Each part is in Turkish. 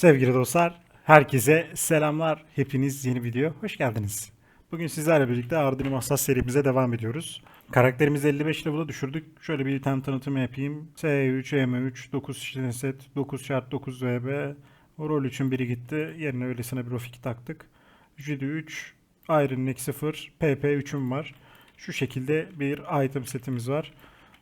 Sevgili dostlar, herkese selamlar. Hepiniz yeni video hoş geldiniz. Bugün sizlerle birlikte Arduino Massas serimize devam ediyoruz. Karakterimizi 55 level'a düşürdük. Şöyle bir tane tanıtım yapayım. S3, M3, 9 şişli set, 9 şart 9 VB. O rol için biri gitti. Yerine öylesine bir Rofik taktık. Judy 3, Iron Neck 0, PP 3'üm var. Şu şekilde bir item setimiz var.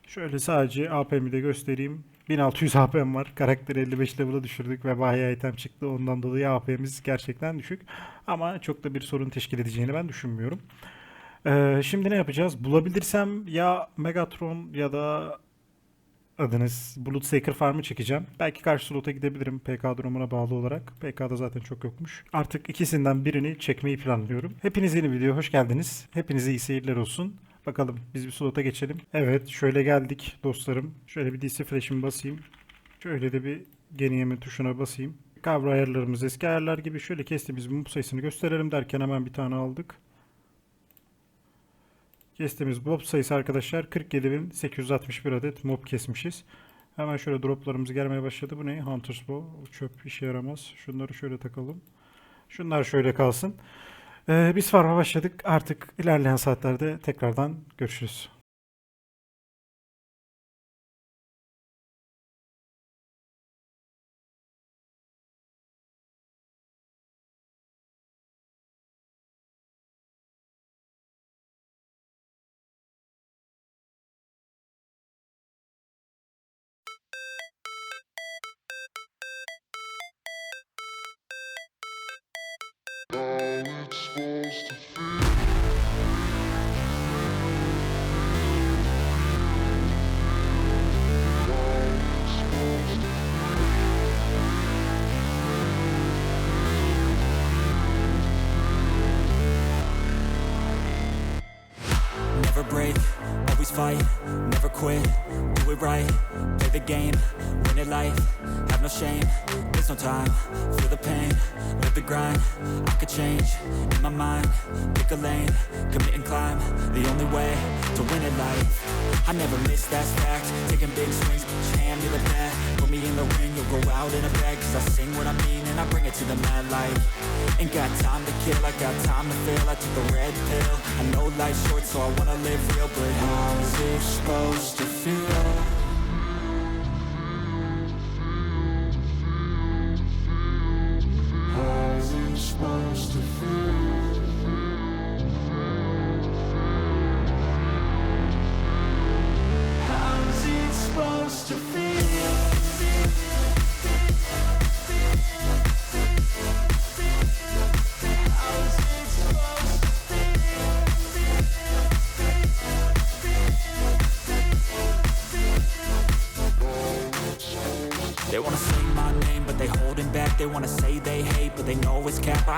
Şöyle sadece AP'mi de göstereyim. 1600 AP'm var. Karakteri 55 level'a düşürdük ve bayağı item çıktı. Ondan dolayı AP'miz gerçekten düşük. Ama çok da bir sorun teşkil edeceğini ben düşünmüyorum. Ee, şimdi ne yapacağız? Bulabilirsem ya Megatron ya da adınız Bulut Seeker Farm'ı çekeceğim. Belki karşı slota gidebilirim PK durumuna bağlı olarak. PK'da zaten çok yokmuş. Artık ikisinden birini çekmeyi planlıyorum. Hepiniz yeni video hoş geldiniz. Hepinize iyi seyirler olsun. Bakalım biz bir slota geçelim. Evet şöyle geldik dostlarım. Şöyle bir DC flash'imi basayım. Şöyle de bir geri yeme tuşuna basayım. Kavra ayarlarımız eski ayarlar gibi şöyle kestiğimiz mob sayısını gösterelim derken hemen bir tane aldık. Kestiğimiz mob sayısı arkadaşlar 47.861 adet mob kesmişiz. Hemen şöyle droplarımız gelmeye başladı. Bu ne? Hunter's Bow. Çöp işe yaramaz. Şunları şöyle takalım. Şunlar şöyle kalsın. Ee, biz farma başladık. Artık ilerleyen saatlerde tekrardan görüşürüz. Fight, never quit, do it right, play the game, win it life, have no shame, there's no time, feel the pain, live the grind, I could change, in my mind, pick a lane, commit and climb, the only way to win it life, I never miss that fact, taking big swings, hand me the bat, put me in the ring, you'll go out in a bag, cause I sing what I mean I bring it to the mad light, ain't got time to kill, I got time to feel, I took the red pill, I know life's short so I wanna live real, but how's it supposed to feel? How's it supposed to feel?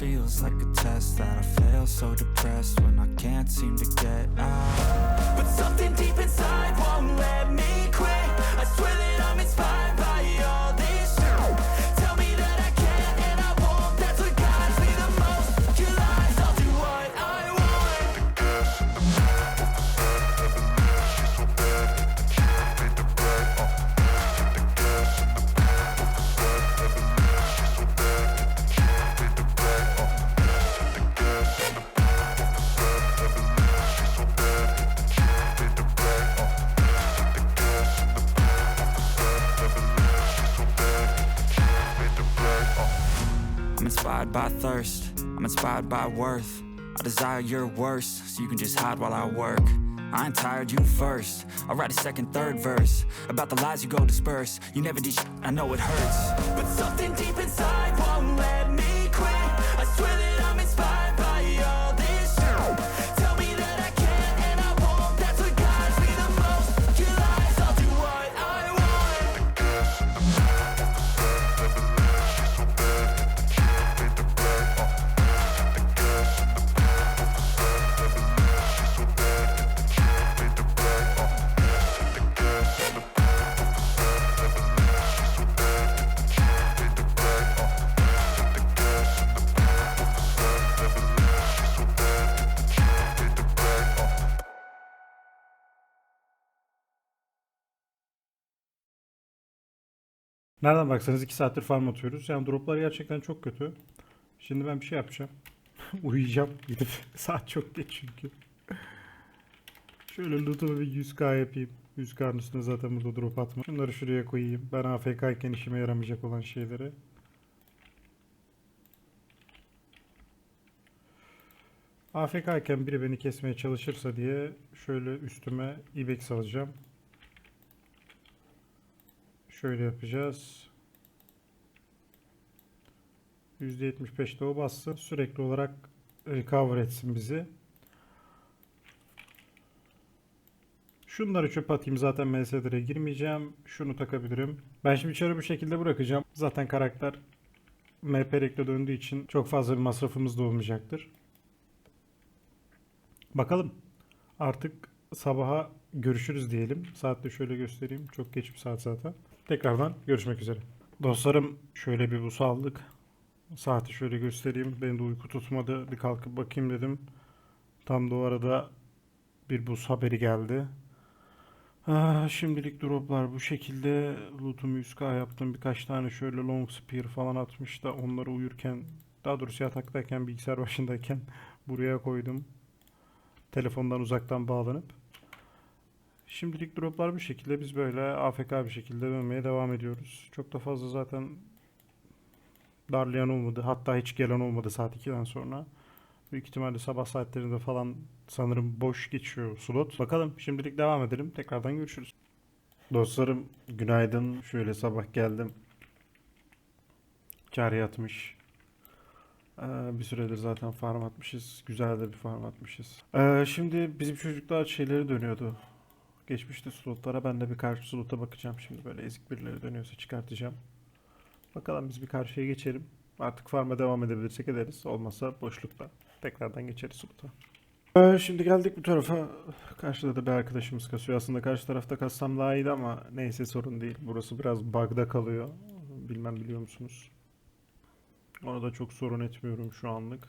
Feels like a test that I fail so depressed when I can't seem to get out. But something deep inside won't let me quit. I swear that I'm inspired by inspired by thirst, I'm inspired by worth. I desire your worst, so you can just hide while I work. I ain't tired, you first. I'll write a second, third verse about the lies you go disperse. You never did, sh- I know it hurts. But something deep inside won't let me quit. I swear that Nereden baksanız 2 saattir farm atıyoruz. Yani droplar gerçekten çok kötü. Şimdi ben bir şey yapacağım. Uyuyacağım gidip. Saat çok geç çünkü. Şöyle loot'umu bir 100k yapayım. 100k'nın üstüne zaten burada drop atma. Şunları şuraya koyayım. Ben AFK iken işime yaramayacak olan şeyleri. AFK iken biri beni kesmeye çalışırsa diye şöyle üstüme ibex alacağım. Şöyle yapacağız. %75'te o bassın. Sürekli olarak recover etsin bizi. Şunları çöp atayım. Zaten MSD'ye girmeyeceğim. Şunu takabilirim. Ben şimdi içeri bu şekilde bırakacağım. Zaten karakter MP rekle döndüğü için çok fazla bir masrafımız da olmayacaktır. Bakalım. Artık sabaha görüşürüz diyelim. Saat de şöyle göstereyim. Çok geç bir saat zaten. Tekrardan görüşmek üzere. Dostlarım şöyle bir bus aldık. Saati şöyle göstereyim. Beni de uyku tutmadı. Bir kalkıp bakayım dedim. Tam da o arada bir bus haberi geldi. Ah, şimdilik droplar bu şekilde. Loot'umu 100k yaptım. Birkaç tane şöyle long spear falan atmış da onları uyurken daha doğrusu yataktayken bilgisayar başındayken buraya koydum. Telefondan uzaktan bağlanıp. Şimdilik droplar bu şekilde. Biz böyle AFK bir şekilde dönmeye devam ediyoruz. Çok da fazla zaten darlayan olmadı. Hatta hiç gelen olmadı saat 2'den sonra. Büyük ihtimalle sabah saatlerinde falan sanırım boş geçiyor slot. Bakalım şimdilik devam edelim. Tekrardan görüşürüz. Dostlarım günaydın. Şöyle sabah geldim. Çağrı yatmış. Ee, bir süredir zaten farm atmışız. Güzel de bir farm atmışız. Ee, şimdi bizim çocuklar şeyleri dönüyordu. Geçmişte slotlara ben de bir karşı slota bakacağım şimdi böyle ezik birileri dönüyorsa çıkartacağım. Bakalım biz bir karşıya geçelim. Artık farm'a devam edebilirsek ederiz. Olmazsa boşlukta tekrardan geçeriz slota. Ee, şimdi geldik bu tarafa. Karşıda da bir arkadaşımız kasıyor. Aslında karşı tarafta kassam daha iyiydi ama neyse sorun değil. Burası biraz bug'da kalıyor. Bilmem biliyor musunuz? Ona da çok sorun etmiyorum şu anlık.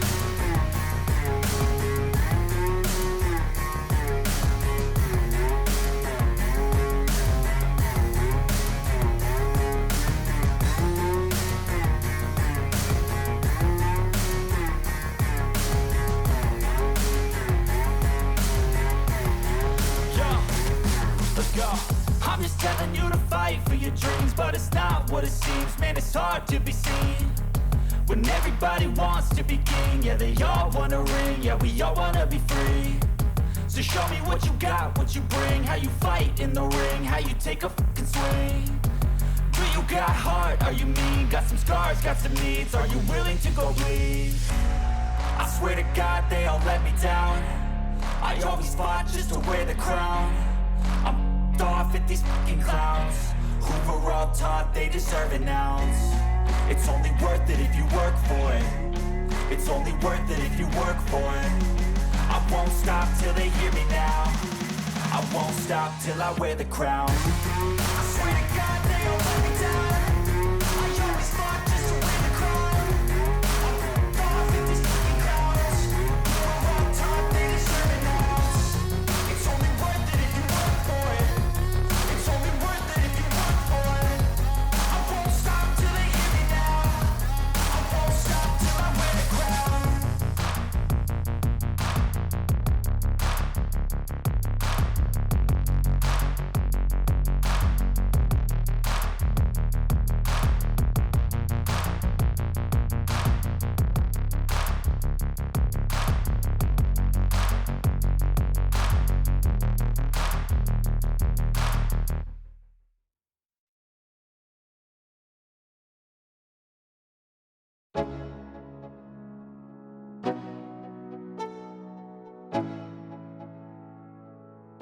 Yeah, they all wanna ring. Yeah, we all wanna be free. So show me what you got, what you bring, how you fight in the ring, how you take a fucking swing. Do you got heart? Are you mean? Got some scars, got some needs. Are you willing to go bleed? I swear to God, they all let me down. I always fought just to wear the crown. I'm f***ed off at these fucking clowns who were all taught they deserve an ounce. It's only worth it if you work for it. It's only worth it if you work for it. I won't stop till they hear me now. I won't stop till I wear the crown. I swear to God, they all let me down.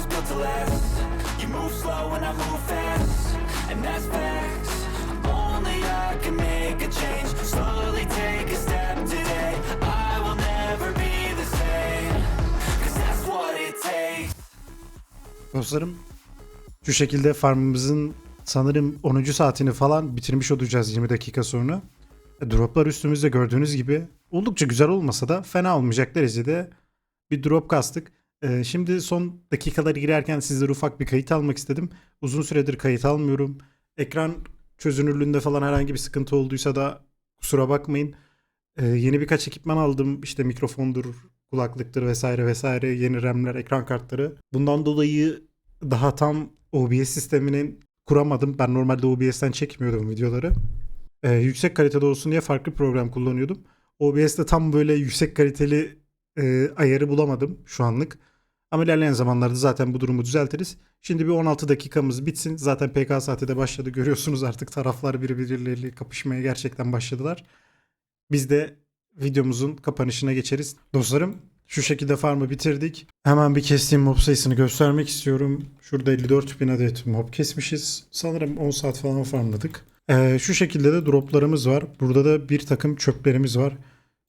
was built to last. You move slow and I move fast, and that's facts. Only I can make a change. Slowly take a step today. I will never be the same. Cause that's what it takes. Dostlarım şu şekilde farmımızın sanırım 10. saatini falan bitirmiş olacağız 20 dakika sonra. Droplar üstümüzde gördüğünüz gibi oldukça güzel olmasa da fena olmayacak derecede bir drop kastık. E, Şimdi son dakikaları girerken sizlere ufak bir kayıt almak istedim. Uzun süredir kayıt almıyorum. Ekran çözünürlüğünde falan herhangi bir sıkıntı olduysa da kusura bakmayın. E, Yeni birkaç ekipman aldım. İşte mikrofondur, kulaklıktır vesaire vesaire. Yeni RAM'ler, ekran kartları. Bundan dolayı daha tam OBS sistemini kuramadım. Ben normalde OBS'ten çekmiyordum videoları. Ee, yüksek kalitede olsun diye farklı program kullanıyordum. OBS'te tam böyle yüksek kaliteli e, ayarı bulamadım şu anlık. Ama ilerleyen zamanlarda zaten bu durumu düzeltiriz. Şimdi bir 16 dakikamız bitsin. Zaten PK saati de başladı. Görüyorsunuz artık taraflar birbirleriyle kapışmaya gerçekten başladılar. Biz de videomuzun kapanışına geçeriz. Dostlarım şu şekilde farmı bitirdik. Hemen bir kestiğim mob sayısını göstermek istiyorum. Şurada 54 bin adet mob kesmişiz. Sanırım 10 saat falan farmladık. Ee, şu şekilde de droplarımız var. Burada da bir takım çöplerimiz var.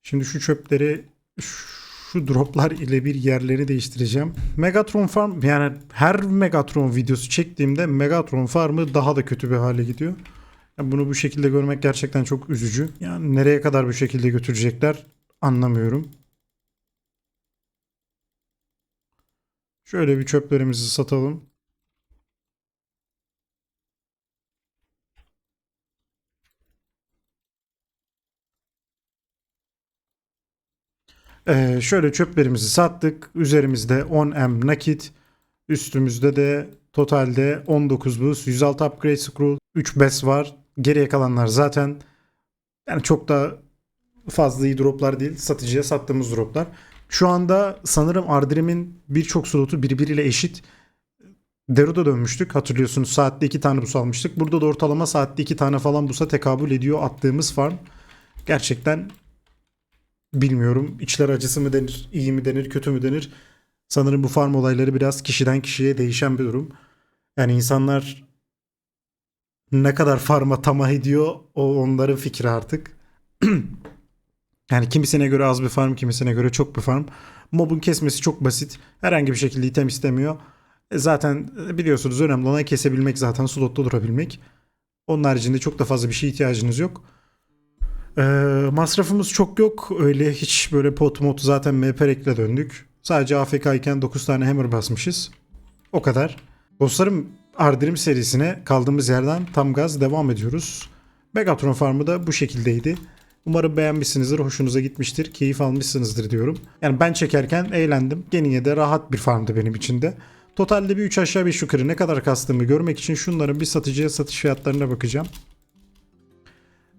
Şimdi şu çöpleri şu droplar ile bir yerleri değiştireceğim. Megatron Farm yani her Megatron videosu çektiğimde Megatron Farm'ı daha da kötü bir hale gidiyor. Yani bunu bu şekilde görmek gerçekten çok üzücü. Yani nereye kadar bu şekilde götürecekler anlamıyorum. Şöyle bir çöplerimizi satalım. Ee, şöyle çöplerimizi sattık. Üzerimizde 10M nakit. Üstümüzde de totalde 19 buz, 106 upgrade scroll, 3 bes var. Geriye kalanlar zaten yani çok da fazla iyi droplar değil. Satıcıya sattığımız droplar. Şu anda sanırım Ardrim'in birçok slotu birbiriyle eşit. Dero'da dönmüştük. Hatırlıyorsunuz saatte 2 tane bus almıştık. Burada da ortalama saatte 2 tane falan busa tekabül ediyor attığımız farm. Gerçekten bilmiyorum. İçler acısı mı denir, iyi mi denir, kötü mü denir? Sanırım bu farm olayları biraz kişiden kişiye değişen bir durum. Yani insanlar ne kadar farma tamah ediyor o onların fikri artık. yani kimisine göre az bir farm, kimisine göre çok bir farm. Mob'un kesmesi çok basit. Herhangi bir şekilde item istemiyor. E zaten biliyorsunuz önemli olan kesebilmek zaten slotta durabilmek. Onun haricinde çok da fazla bir şey ihtiyacınız yok. Ee, masrafımız çok yok. Öyle hiç böyle pot mod zaten MP ekle döndük. Sadece AFK iken 9 tane hammer basmışız. O kadar. Dostlarım Ardrim serisine kaldığımız yerden tam gaz devam ediyoruz. Megatron Farmı da bu şekildeydi. Umarım beğenmişsinizdir, hoşunuza gitmiştir, keyif almışsınızdır diyorum. Yani ben çekerken eğlendim. Geniye de rahat bir farmdı benim için de. Totalde bir 3 aşağı 5 yukarı ne kadar kastığımı görmek için şunların bir satıcıya satış fiyatlarına bakacağım.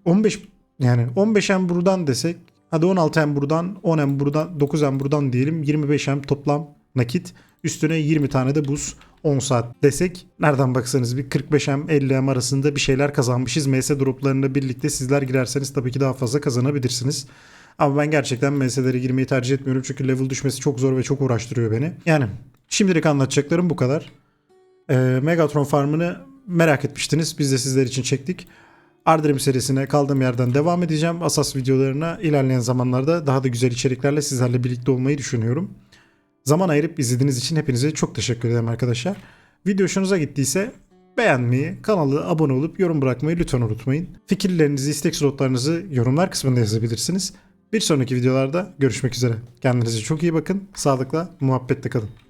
15 yani 15M buradan desek hadi 16M buradan 10M buradan 9M buradan diyelim 25M toplam nakit üstüne 20 tane de buz 10 saat desek nereden baksanız bir 45M 50M arasında bir şeyler kazanmışız. MS droplarına birlikte sizler girerseniz tabii ki daha fazla kazanabilirsiniz. Ama ben gerçekten MS'lere girmeyi tercih etmiyorum çünkü level düşmesi çok zor ve çok uğraştırıyor beni. Yani şimdilik anlatacaklarım bu kadar. Ee, Megatron Farm'ını merak etmiştiniz. Biz de sizler için çektik. Ardrim serisine kaldığım yerden devam edeceğim. Asas videolarına ilerleyen zamanlarda daha da güzel içeriklerle sizlerle birlikte olmayı düşünüyorum. Zaman ayırıp izlediğiniz için hepinize çok teşekkür ederim arkadaşlar. Video hoşunuza gittiyse beğenmeyi, kanala abone olup yorum bırakmayı lütfen unutmayın. Fikirlerinizi, istek slotlarınızı yorumlar kısmında yazabilirsiniz. Bir sonraki videolarda görüşmek üzere. Kendinize çok iyi bakın. Sağlıkla, muhabbetle kalın.